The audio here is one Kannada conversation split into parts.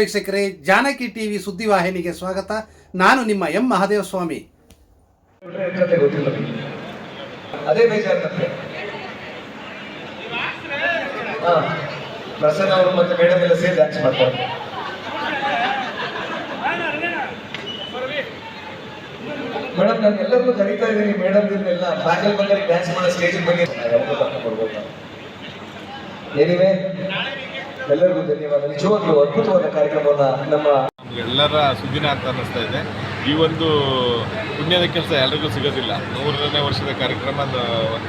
ವೀಕ್ಷಕರೇ, ಜಾನಕಿ ಟಿವಿ ಸುದ್ದಿವಾಹಿನಿಗೆ ಸ್ವಾಗತ. ನಾನು ನಿಮ್ಮ ಎಂ ಮಹಾದೇವ ಸ್ವಾಮಿ. ಅದೇ ಅವರು ಮತ್ತೆ ಮೇಡಮ್ ಡ್ಯಾನ್ಸ್ ನಾನು ಎಲ್ಲರಿಗೂ ಕರೀತಾ ಇದ್ದೀನಿ ಮೇಡಮ್ ಎಲ್ಲ ಡ್ಯಾನ್ಸ್ ಮಾಡೋ ಸ್ಟೇಜ್ ಏನಿವೆ? ಎಲ್ಲರಿಗೂ ಧನ್ಯವಾದ ನಿಜವಾಗ್ಲೂ ಅದ್ಭುತವಾದ ಕಾರ್ಯಕ್ರಮವನ್ನ ನಮ್ಮ ಎಲ್ಲರ ಸುದ್ದಿನ ಅಂತ ಅನ್ನಿಸ್ತಾ ಇದೆ. ಈ ಒಂದು ಪುಣ್ಯದ ಕೆಲಸ ಎಲ್ರಿಗೂ ಸಿಗೋದಿಲ್ಲ. ನೂರನೇ ವರ್ಷದ ಕಾರ್ಯಕ್ರಮ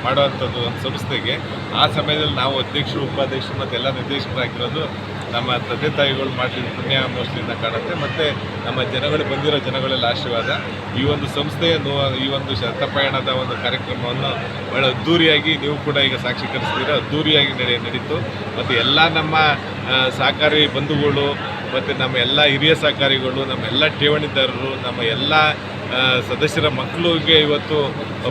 ಮಾಡುವಂಥದ್ದು ಒಂದು ಸಂಸ್ಥೆಗೆ ಆ ಸಮಯದಲ್ಲಿ ನಾವು ಅಧ್ಯಕ್ಷರು, ಉಪಾಧ್ಯಕ್ಷರು ಮತ್ತು ಎಲ್ಲ ನಿರ್ದೇಶಕರಾಗಿರೋದು ನಮ್ಮ ತಂದೆ ತಾಯಿಗಳು ಮಾಡಿದ ಪುಣ್ಯ ಮೋಸ್ಟ್ಲಿಂದ ಕಾಣುತ್ತೆ. ಮತ್ತು ನಮ್ಮ ಜನಗಳು ಬಂದಿರೋ ಜನಗಳೆಲ್ಲ ಆಶೀರ್ವಾದ. ಈ ಒಂದು ಸಂಸ್ಥೆಯ ಈ ಒಂದು ಶತಪಯಣದ ಒಂದು ಕಾರ್ಯಕ್ರಮವನ್ನು ಬಹಳ ಅದ್ದೂರಿಯಾಗಿ ನೀವು ಕೂಡ ಈಗ ಸಾಕ್ಷೀಕರಿಸಿದ್ದೀರ ಅದ್ದೂರಿಯಾಗಿ ನಡೆ, ನಡೀತು. ಮತ್ತು ಎಲ್ಲ ನಮ್ಮ ಸಹಕಾರಿ ಬಂಧುಗಳು, ಮತ್ತು ನಮ್ಮ ಎಲ್ಲ ಹಿರಿಯ ಸಹಕಾರಿಗಳು, ನಮ್ಮ ಎಲ್ಲ ಠೇವಣಿದಾರರು, ನಮ್ಮ ಎಲ್ಲ ಸದಸ್ಯರ ಮಕ್ಕಳಿಗೆ ಇವತ್ತು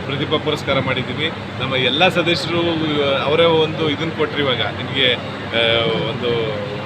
ಪ್ರತಿಭಾ ಪುರಸ್ಕಾರ ಮಾಡಿದ್ದೀವಿ. ನಮ್ಮ ಎಲ್ಲ ಸದಸ್ಯರು ಅವರೇ ಒಂದು ಇದನ್ನು ಕೊಟ್ಟರು ಇವಾಗ. ನಿಮಗೆ ಒಂದು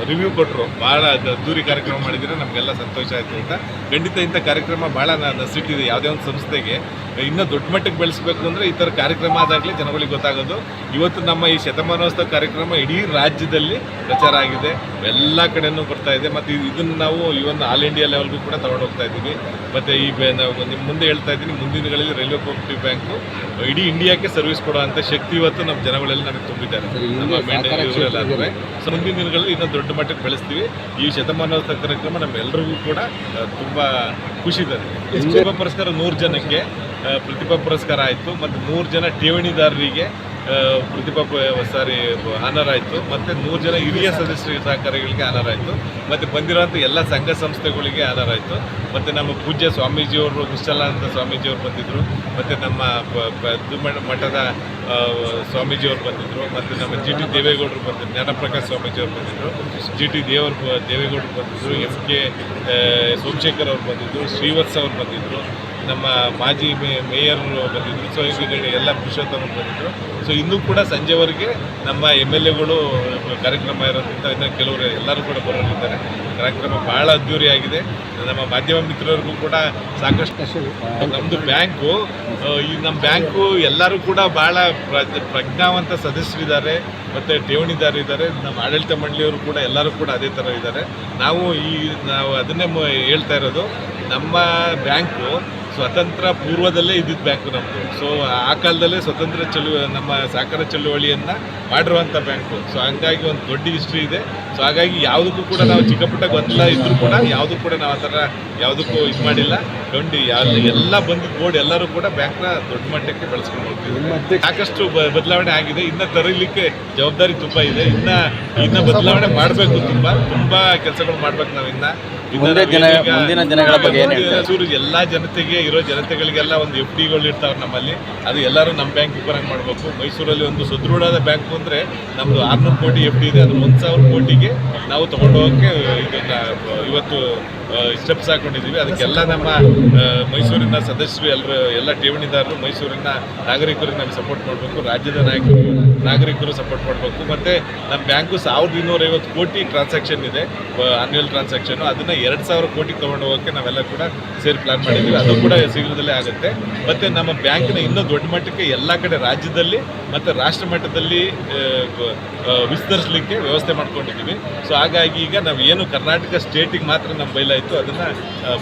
ರಿವ್ಯೂ ಕೊಟ್ಟರು ಭಾಳ ಅದ್ದೂರಿ ಕಾರ್ಯಕ್ರಮ ಮಾಡಿದ್ರೆ ನಮಗೆಲ್ಲ ಸಂತೋಷ ಆಯಿತು ಅಂತ. ಖಂಡಿತ ಇಂಥ ಕಾರ್ಯಕ್ರಮ ಭಾಳ ನಸಿಟ್ಟಿದೆ. ಯಾವುದೇ ಒಂದು ಸಂಸ್ಥೆಗೆ ಇನ್ನೂ ದೊಡ್ಡ ಮಟ್ಟಕ್ಕೆ ಬೆಳೆಸಬೇಕು ಅಂದರೆ ಈ ಥರ ಕಾರ್ಯಕ್ರಮ ಆದಾಗಲೇ ಜನಗಳಿಗೆ ಗೊತ್ತಾಗೋದು. ಇವತ್ತು ನಮ್ಮ ಈ ಶತಮಾನೋತ್ಸವ ಕಾರ್ಯಕ್ರಮ ಇಡೀ ರಾಜ್ಯದಲ್ಲಿ ಪ್ರಚಾರ ಆಗಿದೆ. ಎಲ್ಲ ಕಡೆನೂ ಬರ್ತಾ ಇದೆ. ಮತ್ತು ಇದನ್ನು ನಾವು ಈ ಒಂದು ಆಲ್ ಇಂಡಿಯಾ ಲೆವೆಲ್ಗೂ ಕೂಡ ತಗೊಂಡು ಹೋಗ್ತಾ ಇದ್ದೀವಿ. ಮತ್ತು ಈ ಬೆ- ನಾವು ನಿಮ್ಮ ಮುಂದೆ ಹೇಳ್ತಾ ಇದ್ದೀನಿ ಮುಂದಿನ ದಿನಗಳಲ್ಲಿ ರೈಲ್ವೆ ಕೋಪರೇಟಿವ್ ಬ್ಯಾಂಕು ಇಡೀ ಇಂಡಿಯಾಕ್ಕೆ ಸರ್ವಿಸ್ ಕೊಡುವಂಥ ಶಕ್ತಿ ಇವತ್ತು ನಮ್ಮ ಜನಗಳೆಲ್ಲ ನಮಗೆ ತುಂಬಿದ್ದಾರೆ. ನಮ್ಮ ಮುಂದಿನ ದಿನಗಳಲ್ಲಿ ಇನ್ನೂ ದೊಡ್ಡ ಮಟ್ಟಕ್ಕೆ ಬೆಳೆಸ್ತೀವಿ. ಈ ಶತಮಾನೋತ್ಸವ ಕಾರ್ಯಕ್ರಮ ನಮ್ಮೆಲ್ಲರಿಗೂ ಕೂಡ ತುಂಬ ಖುಷಿ ಇದೆ. ಪ್ರತಿಭಾ ಪುರಸ್ಕಾರ ನೂರು ಜನಕ್ಕೆ ಪ್ರತಿಭಾ ಪುರಸ್ಕಾರ ಆಯಿತು. ಮತ್ತು ನೂರು ಜನ ಠೇವಣಿದಾರರಿಗೆ ಪ್ರತಿಭಾ ಸಾರಿ ಆನರ್ ಆಯಿತು. ಮತ್ತು ನೂರು ಜನ ಹಿರಿಯ ಸದಸ್ಯರ ಸಹಕಾರಿಗಳಿಗೆ ಆನರ್ ಆಯಿತು. ಮತ್ತು ಬಂದಿರೋಂಥ ಎಲ್ಲ ಸಂಘ ಸಂಸ್ಥೆಗಳಿಗೆ ಆನರ್ ಆಯಿತು. ಮತ್ತು ನಮ್ಮ ಪೂಜ್ಯ ಸ್ವಾಮೀಜಿಯವರು ನಿಶ್ಚಲಾನಂದ ಸ್ವಾಮೀಜಿಯವರು ಬಂದಿದ್ದರು ಮತ್ತು ನಮ್ಮ ಮಠದ ಸ್ವಾಮೀಜಿಯವರು ಬಂದಿದ್ದರು ಮತ್ತು ನಮ್ಮ ಜಿ ಟಿ ದೇವೇಗೌಡರು ಬಂದಿದ್ದರು ಜ್ಞಾನಪ್ರಕಾಶ್ ಸ್ವಾಮೀಜಿಯವರು ಬಂದಿದ್ದರು ಜಿ ಟಿ ದೇವರು ದೇವೇಗೌಡರು ಬಂದಿದ್ದರು ಎಂ ಕೆ ಸೋಮಶೇಖರ್ ಅವರು ಬಂದಿದ್ದರು ಶ್ರೀವತ್ಸ ಅವರು ಬಂದಿದ್ದರು ನಮ್ಮ ಮಾಜಿ ಮೇಯರ್ ಬಂದಿದ್ದರು ಸೊ ಹೀಗೆ ಎಲ್ಲ ಪುರುಷೋತ್ತಮ ಬಂದಿದ್ರು. ಸೊ ಇನ್ನೂ ಕೂಡ ಸಂಜೆವರೆಗೆ ನಮ್ಮ ಎಂ ಎಲ್ ಎಗಳು ಕಾರ್ಯಕ್ರಮ ಇರೋದ್ರಿಂದ ಇನ್ನು ಕೆಲವರು ಎಲ್ಲರೂ ಕೂಡ ಬರೋರಿದ್ದಾರೆ ಕಾರ್ಯಕ್ರಮ ಭಾಳ ಅದ್ಧೂರಿಯಾಗಿದೆ ನಮ್ಮ ಮಾಧ್ಯಮ ಮಿತ್ರರಿಗೂ ಕೂಡ ಸಾಕಷ್ಟು ನಮ್ಮದು ಬ್ಯಾಂಕು ಈ ನಮ್ಮ ಬ್ಯಾಂಕು ಎಲ್ಲರೂ ಕೂಡ ಭಾಳ ಪ್ರ- ಪ್ರಜ್ಞಾವಂತ ಸದಸ್ಯರಿದ್ದಾರೆ ಮತ್ತು ಠೇವಣಿದಾರರಿದ್ದಾರೆ ನಮ್ಮ ಆಡಳಿತ ಮಂಡಳಿಯವರು ಕೂಡ ಎಲ್ಲರೂ ಕೂಡ ಅದೇ ಥರ ಇದ್ದಾರೆ. ನಾವು ಈ, ನಾವು ಅದನ್ನೇ ಹೇಳ್ತಾ ಇರೋದು, ನಮ್ಮ ಬ್ಯಾಂಕು ಸ್ವತಂತ್ರ ಪೂರ್ವದಲ್ಲೇ ಇದ್ದಿದ್ದು ಬ್ಯಾಂಕು ನಮ್ಮದು ಸೊ ಆ ಕಾಲದಲ್ಲೇ ಸ್ವತಂತ್ರ ಚಳುವ ನಮ್ಮ ಸಹಕಾರ ಚಳುವಳಿಯನ್ನು ಮಾಡಿರುವಂಥ ಬ್ಯಾಂಕು ಸೊ ಹಂಗಾಗಿ ಒಂದು ದೊಡ್ಡ ಹಿಸ್ಟ್ರಿ ಇದೆ. ಸೊ ಹಾಗಾಗಿ ಯಾವುದಕ್ಕೂ ಕೂಡ ನಾವು ಚಿಕ್ಕ ಪುಟ್ಟ ಗೊಂದಲ ಇದ್ದರೂ ಕೂಡ ಯಾವುದೂ ಕೂಡ ನಾವು ಆ ಥರ ಯಾವುದಕ್ಕೂ ಇದು ಮಾಡಿಲ್ಲ. ಗಂಡು ಎಲ್ಲ ಬಂದು ಬೋರ್ಡ್ ಎಲ್ಲರೂ ಕೂಡ ಬ್ಯಾಂಕ್ನ ದೊಡ್ಡ ಮಟ್ಟಕ್ಕೆ ಬೆಳೆಸ್ಕೊಂಡು ಹೋಗ್ತೀವಿ ಸಾಕಷ್ಟು ಬದಲಾವಣೆ ಆಗಿದೆ. ಇನ್ನು ತರಲಿಕ್ಕೆ ಜವಾಬ್ದಾರಿ ತುಂಬ ಇದೆ. ಇನ್ನ ಇನ್ನ ಬದಲಾವಣೆ ಮಾಡಬೇಕು ತುಂಬ ತುಂಬಾ ಕೆಲಸಗಳು ಮಾಡ್ಬೇಕು ನಾವು ಇನ್ನ. ಮುಂದೆ ದಿನ- ಮುಂದಿನ ದಿನಗಳ ಬಗ್ಗೆ ಏನ್ ಹೇಳ್ತೀರಾ? ಎಲ್ಲಾ ಜನತೆಗೆ ಇರೋ ಜನತೆಗಳಿಗೆಲ್ಲ ಒಂದು ಎಫ್ ಡಿಗಳು ಇರ್ತಾವೆ ನಮ್ಮಲ್ಲಿ. ಅದು ಎಲ್ಲರೂ ನಮ್ಮ ಬ್ಯಾಂಕ್ ಬರಂಗ್ ಮಾಡಬೇಕು. ಮೈಸೂರಲ್ಲಿ ಒಂದು ಸದೃಢವಾದ ಬ್ಯಾಂಕ್ ಅಂದರೆ ನಮ್ದು ಆರ್ನೂರು ಕೋಟಿ ಎಫ್ ಡಿ ಇದೆ. ಅದು ಒಂದು ಸಾವಿರ ಕೋಟಿಗೆ ನಾವು ತಗೊಂಡು ಇದನ್ನು ಇದನ್ನ ಇವತ್ತು ಸ್ಟೆಪ್ಸ್ ಹಾಕೊಂಡಿದ್ದೀವಿ. ಅದಕ್ಕೆಲ್ಲ ನಮ್ಮ ಮೈಸೂರಿನ ಸದಸ್ಯರು ಎಲ್ಲರೂ, ಎಲ್ಲ ಠೇವಣಿದಾರರು ಮೈಸೂರಿನ ನಾಗರಿಕರಿಗೆ ನಾವು ಸಪೋರ್ಟ್ ಮಾಡಬೇಕು, ರಾಜ್ಯದ ನಾಯಕರು, ನಾಗರಿಕರು ಸಪೋರ್ಟ್ ಮಾಡಬೇಕು. ಮತ್ತು ನಮ್ಮ ಬ್ಯಾಂಕು ಸಾವಿರದ ಇನ್ನೂರೈವತ್ತು ಕೋಟಿ ಟ್ರಾನ್ಸಾಕ್ಷನ್ ಇದೆ ಆನ್ಯುವಲ್ ಟ್ರಾನ್ಸಾಕ್ಷನ್ ಅದನ್ನು ಎರಡು ಸಾವಿರ ಕೋಟಿ ತೊಗೊಂಡು ಹೋಗೋಕ್ಕೆ ನಾವೆಲ್ಲ ಕೂಡ ಸೇರಿ ಪ್ಲಾನ್ ಮಾಡಿದ್ದೀವಿ. ಅದು ಕೂಡ ಶೀಘ್ರದಲ್ಲೇ ಆಗುತ್ತೆ. ಮತ್ತು ನಮ್ಮ ಬ್ಯಾಂಕಿನ ಇನ್ನೂ ದೊಡ್ಡ ಮಟ್ಟಕ್ಕೆ ಎಲ್ಲ ಕಡೆ ರಾಜ್ಯದಲ್ಲಿ ಮತ್ತು ರಾಷ್ಟ್ರ ಮಟ್ಟದಲ್ಲಿ ವಿಸ್ತರಿಸಲಿಕ್ಕೆ ವ್ಯವಸ್ಥೆ ಮಾಡ್ಕೊಂಡಿದ್ದೀವಿ. ಸೊ ಹಾಗಾಗಿ ಈಗ ನಾವು ಏನು ಕರ್ನಾಟಕ ಸ್ಟೇಟಿಗೆ ಮಾತ್ರ ನಮ್ಮ ಬೈಲಾಯಿತು ಅದನ್ನು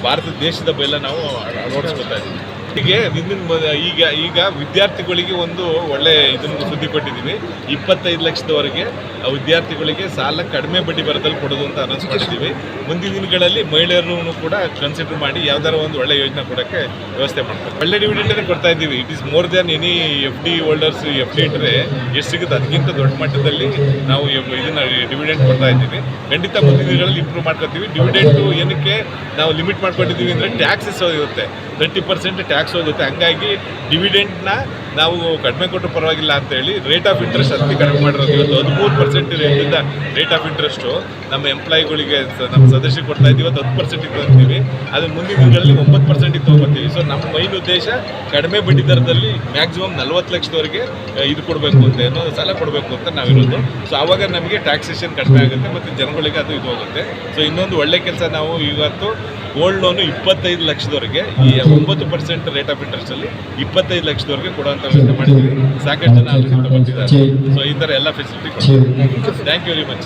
ಭಾರತ ದೇಶದ ಬೈಲ ನಾವು ಅಳವಡಿಸ್ಕೊತಾ ಇದ್ದೀವಿ ಹೀಗೆ ಹಿಂದಿನ ಈಗ ಈಗ ವಿದ್ಯಾರ್ಥಿಗಳಿಗೆ ಒಂದು ಒಳ್ಳೆ ಇದನ್ನು ಸುದ್ದಿ ಕೊಟ್ಟಿದ್ದೀವಿ ಇಪ್ಪತ್ತೈದು ಲಕ್ಷದವರೆಗೆ ಆ ವಿದ್ಯಾರ್ಥಿಗಳಿಗೆ ಸಾಲ ಕಡಿಮೆ ಬಡ್ಡಿ ಬರದಲ್ಲಿ ಕೊಡೋದು ಅಂತ ಅನೌನ್ಸ್ ಮಾಡಿದ್ದೀವಿ. ಮುಂದಿನ ದಿನಗಳಲ್ಲಿ ಮಹಿಳೆಯರನ್ನು ಕೂಡ ಕನ್ಸಿಡರ್ ಮಾಡಿ ಯಾವ್ದಾರ ಒಂದು ಒಳ್ಳೆ ಯೋಜನೆ ಕೊಡೋಕ್ಕೆ ವ್ಯವಸ್ಥೆ ಮಾಡ್ತಾರೆ ಒಳ್ಳೆ ಡಿವಿಡೆಂಡನ್ನು ಕೊಡ್ತಾ ಇದ್ದೀವಿ. It is more than any F D holders F D ಇಟ್ಟರೆ ಎಷ್ಟು ಸಿಗುತ್ತೆ? ಅದಕ್ಕಿಂತ ದೊಡ್ಡ ಮಟ್ಟದಲ್ಲಿ ನಾವು ಇದನ್ನ ಡಿವಿಡೆಂಡ್ ಕೊಡ್ತಾ ಇದ್ದೀವಿ. ಖಂಡಿತ ಮುಂದಿನ ದಿನಗಳಲ್ಲಿ ಇಂಪ್ರೂವ್ ಮಾಡ್ಕೊತೀವಿ ಡಿವಿಡೆಂಟು ಏನಕ್ಕೆ ನಾವು ಲಿಮಿಟ್ ಮಾಡ್ಕೊಂಡಿದ್ದೀವಿ ಅಂದರೆ ಟ್ಯಾಕ್ಸಸ್ ಇರುತ್ತೆ. ತರ್ಟಿ ಪರ್ಸೆಂಟ್ ಟ್ಯಾಕ್ಸ್ ಹೋಗುತ್ತೆ. ಹಂಗಾಗಿ ಡಿವಿಡೆಂಟ್ನ ನಾವು ಕಡಿಮೆ ಕೊಟ್ಟರು ಪರವಾಗಿಲ್ಲ ಅಂತ ಹೇಳಿ ರೇಟ್ ಆಫ್ ಇಂಟ್ರೆಸ್ಟ್ ಅತಿ ಕಡಿಮೆ ಮಾಡಿರೋದು. ಇವತ್ತು ಹದಿಮೂರು ಪರ್ಸೆಂಟ್ ರೇಟಿಂದ ರೇಟ್ ಆಫ್ ಇಂಟ್ರೆಸ್ಟು ನಮ್ಮ ಎಂಪ್ಲಾಯಿಗಳಿಗೆ ನಮ್ಮ ಸದಸ್ಯರಿಗೆ ಕೊಡ್ತಾ ಇದ್ದೀವಿ. ಇವತ್ತು ಹತ್ತು ಪರ್ಸೆಂಟಿಗೆ ತಗೊಂತೀವಿ ಅದು ಮುಂದಿನ ದಿನಗಳಲ್ಲಿ ಒಂಬತ್ತು ಪರ್ಸೆಂಟಿಗೆ ತೊಗೊತೀವಿ ಸೊ ನಮ್ಮ ಮೈನ್ ಉದ್ದೇಶ ಕಡಿಮೆ ಬಡ್ಡಿ ದರದಲ್ಲಿ ಮ್ಯಾಕ್ಸಿಮಮ್ ನಲ್ವತ್ತು ಲಕ್ಷದವರೆಗೆ ಇದು ಕೊಡಬೇಕು ಅಂತ ಏನೋ ಸಾಲ ಕೊಡಬೇಕು ಅಂತ ನಾವಿರೋದು. ಸೊ ಆವಾಗ ನಮಗೆ ಟ್ಯಾಕ್ಸೇಷನ್ ಕಡಿಮೆ ಆಗುತ್ತೆ ಮತ್ತು ಜನಗಳಿಗೆ ಅದು ಇದು ಹೋಗುತ್ತೆ. ಸೊ ಇನ್ನೊಂದು ಒಳ್ಳೆ ಕೆಲಸ ನಾವು ಇವತ್ತು ಗೋಲ್ಡ್ ಲೋನು ಇಪ್ಪತ್ತೈದು ಲಕ್ಷದವರೆಗೆ, ಈ ಒಂಬತ್ತು ಪರ್ಸೆಂಟ್ ರೇಟ್ ಆಫ್ ಇಂಟ್ರೆಸ್ಟಲ್ಲಿ ಇಪ್ಪತ್ತೈದು ಲಕ್ಷದವರೆಗೆ ಕೊಡುವಂಥ ವ್ಯವಸ್ಥೆ ಸಾಕಷ್ಟು ಜನ ಸೊ ಈ ತರ ಎಲ್ಲ facility thank you very much